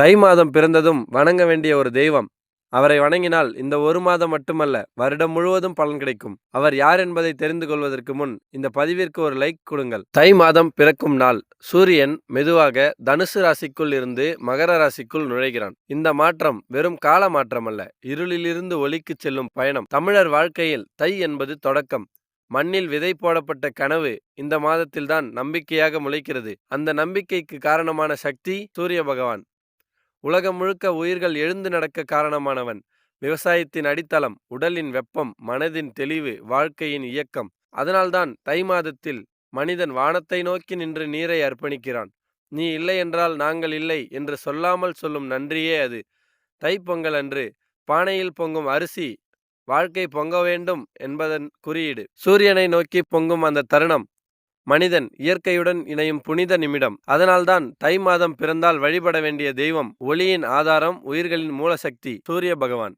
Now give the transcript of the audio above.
தை மாதம் பிறந்ததும் வணங்க வேண்டிய ஒரு தெய்வம். அவரை வணங்கினால் இந்த ஒரு மாதம் மட்டுமல்ல வருடம் முழுவதும் பலன் கிடைக்கும். அவர் யார் என்பதை தெரிந்து கொள்வதற்கு முன் இந்த பதிவிற்கு ஒரு லைக் கொடுங்கள். தை மாதம் பிறக்கும் நாள். சூரியன் மெதுவாக தனுசு ராசிக்குள் இருந்து மகர ராசிக்குள் நுழைகிறான். இந்த மாற்றம் வெறும் கால மாற்றம் அல்ல இருளிலிருந்து ஒளிக்கு செல்லும் பயணம். தமிழர் வாழ்க்கையில் தை என்பது தொடக்கம். மண்ணில் விதை போடப்பட்ட கனவு இந்த மாதத்தில்தான் நம்பிக்கையாக முளைக்கிறது. அந்த நம்பிக்கைக்கு காரணமான சக்தி சூரிய பகவான். உலகம் முழுக்க உயிர்கள் எழுந்து நடக்க காரணமானவன். விவசாயத்தின் அடித்தளம் உடலின் வெப்பம் மனதின் தெளிவு வாழ்க்கையின் இயக்கம். அதனால்தான் தை மாதத்தில் மனிதன் வானத்தை நோக்கி நின்று நீரை அர்ப்பணிக்கிறான். நீ இல்லை என்றால் நாங்கள் இல்லை என்று சொல்லாமல் சொல்லும் நன்றியே அது. தைப்பொங்கல் அன்று பானையில் பொங்கும் அரிசி வாழ்க்கை பொங்க வேண்டும் என்பதன் குறியீடு. சூரியனை நோக்கி பொங்கும் அந்த தருணம் மனிதன் இயற்கையுடன் இணையும் புனித நிமிடம். அதனால்தான் தை மாதம் பிறந்தால் வழிபட வேண்டிய தெய்வம் ஒளியின் ஆதாரம் உயிர்களின் மூலசக்தி சூரிய பகவான்.